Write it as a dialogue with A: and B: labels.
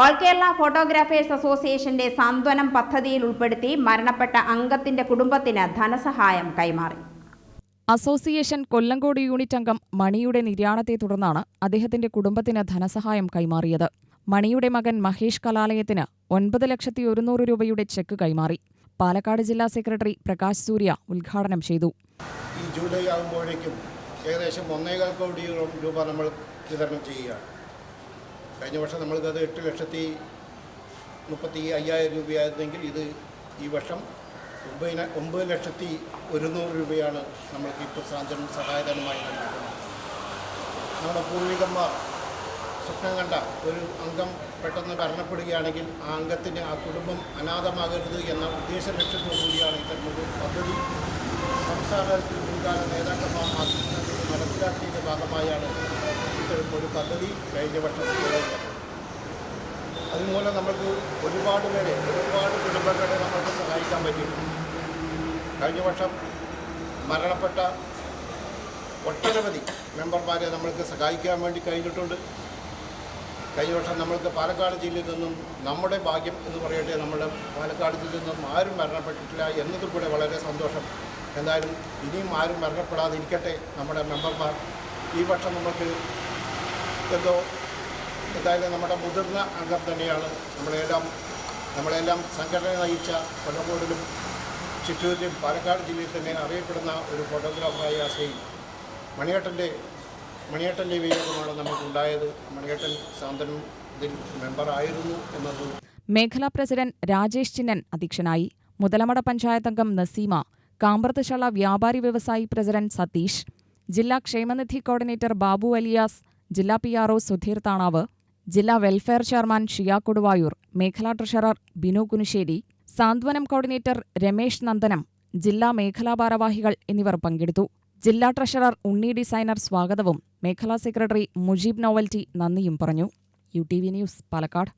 A: All Kerala photographers അസോസിയേഷന്റെ സാന്ത്വനം പദ്ധതിയിൽ ഉൾപ്പെടുത്തി മരണപ്പെട്ട അംഗത്തിന്റെ കുടുംബത്തിന് ധനസഹായം കൈമാറി.
B: അസോസിയേഷൻ കൊല്ലങ്കോട് യൂണിറ്റ് അംഗം മണിയുടെ നിര്യാണത്തെ തുടർന്നാണ് അദ്ദേഹത്തിന്റെ കുടുംബത്തിന് ധനസഹായം കൈമാറിയത്. മണിയുടെ മകൻ മഹേഷ് കലാലയത്തിന് ഒൻപത് ലക്ഷത്തി ഒരുന്നൂറ് രൂപയുടെ ചെക്ക് കൈമാറി. പാലക്കാട് ജില്ലാ സെക്രട്ടറി പ്രകാശ് സൂര്യ ഉദ്ഘാടനം ചെയ്തു.
C: ഈ ജൂലൈ ആകുമ്പോഴേക്കും ഏകദേശം ഒന്നേകാൽ കോടി രൂപ നമ്മൾ വിതരണം ചെയ്യുകയാണ്. കഴിഞ്ഞ വർഷം നമ്മൾക്കത് എട്ട് ലക്ഷത്തി മുപ്പത്തി അയ്യായിരം രൂപയായിരുന്നെങ്കിൽ ഇത് ഈ വർഷം ഒമ്പതിന ഒമ്പത് ലക്ഷത്തി ഒരുന്നൂറ് രൂപയാണ് നമ്മൾക്ക് ഇപ്പോൾ സാന്ത്വനം സഹായധനമായി നൽകിയിട്ടുള്ളത് നമ്മുടെ പൂർവികന്മാർ സ്വപ്നം കണ്ട ഒരു അംഗം പെട്ടെന്ന് മരണപ്പെടുകയാണെങ്കിൽ ആ അംഗത്തിന് ആ കുടുംബം അനാഥമാകരുത് എന്ന ഉദ്ദേശ ലക്ഷ്യത്തോടുകൂടിയാണ് ഇത്തരമൊരു പദ്ധതി. സംസ്ഥാനത്തിൽ മുൻകാല നേതാക്കന്മാർ ആസൂത്രണം നടപ്പിലാക്കിയതിന്റെ ഭാഗമായാണ് ഒരു പദ്ധതി കഴിഞ്ഞ വർഷം അതുമൂലം നമുക്ക് ഒരുപാട് പേരെ ഒരുപാട് കുടുംബങ്ങളെ നമുക്ക് സഹായിക്കാൻ പറ്റും കഴിഞ്ഞ വർഷം മരണപ്പെട്ട ഒട്ടനവധി മെമ്പർമാരെ നമ്മൾക്ക് സഹായിക്കാൻ വേണ്ടി കഴിഞ്ഞിട്ടുണ്ട്. കഴിഞ്ഞ വർഷം നമ്മൾക്ക് പാലക്കാട് ജില്ലയിൽ നിന്നും നമ്മുടെ ഭാഗ്യം എന്ന് പറയട്ടെ നമ്മുടെ പാലക്കാട് ജില്ലയിൽ നിന്നും ആരും മരണപ്പെട്ടിട്ടില്ല എന്നതും കൂടെ വളരെ സന്തോഷം. എന്തായാലും ഇനിയും ആരും മരണപ്പെടാതിരിക്കട്ടെ നമ്മുടെ മെമ്പർമാർ. ഈ വർഷം നമുക്ക് എന്തോ എന്തായാലും നമ്മുടെ മുതിർന്ന അംഗം തന്നെയാണ് നമ്മളെല്ലാം നമ്മളെല്ലാം സംഘടന നയിച്ച കൊല്ലങ്കോടിലും ചിറ്റൂരിലും പാലക്കാട് ജില്ലയിൽ തന്നെ അറിയപ്പെടുന്ന ഒരു ഫോട്ടോഗ്രാഫറായ ശ്രീ മണിയേട്ടന്റെ മണിയേട്ടന്റെ വിയോഗമാണ് നമുക്കുണ്ടായത്. മണിയേട്ടൻ സാന്ത്വനം ഇതിൽ മെമ്പറായിരുന്നു എന്നത്
B: മേഖലാ പ്രസിഡന്റ് രാജേഷ് ചിന്നൻ അധ്യക്ഷനായി മുതലമട പഞ്ചായത്ത് അംഗം നസീമ കാമ്പ്രത്തുശാല വ്യാപാരി വ്യവസായി പ്രസിഡന്റ് സതീഷ് ജില്ലാ ക്ഷേമനിധി കോർഡിനേറ്റർ ബാബു അലിയാസ് ജില്ലാ P R O Sudheer Thanav ജില്ലാ വെൽഫെയർ ചെയർമാൻ ഷിയാ കൊടുവായൂർ മേഖലാ ട്രഷറർ ബിനു കുനിശ്ശേരി സാന്ത്വനം കോർഡിനേറ്റർ രമേശ് നന്ദനം ജില്ലാ മേഖലാ ഭാരവാഹികൾ എന്നിവർ പങ്കെടുത്തു. ജില്ലാ ട്രഷറർ ഉണ്ണി ഡിസൈനർ സ്വാഗതവും മേഖലാ സെക്രട്ടറി മുജീബ് നോവൽറ്റി നന്ദിയും പറഞ്ഞു. U T V news Palakkad.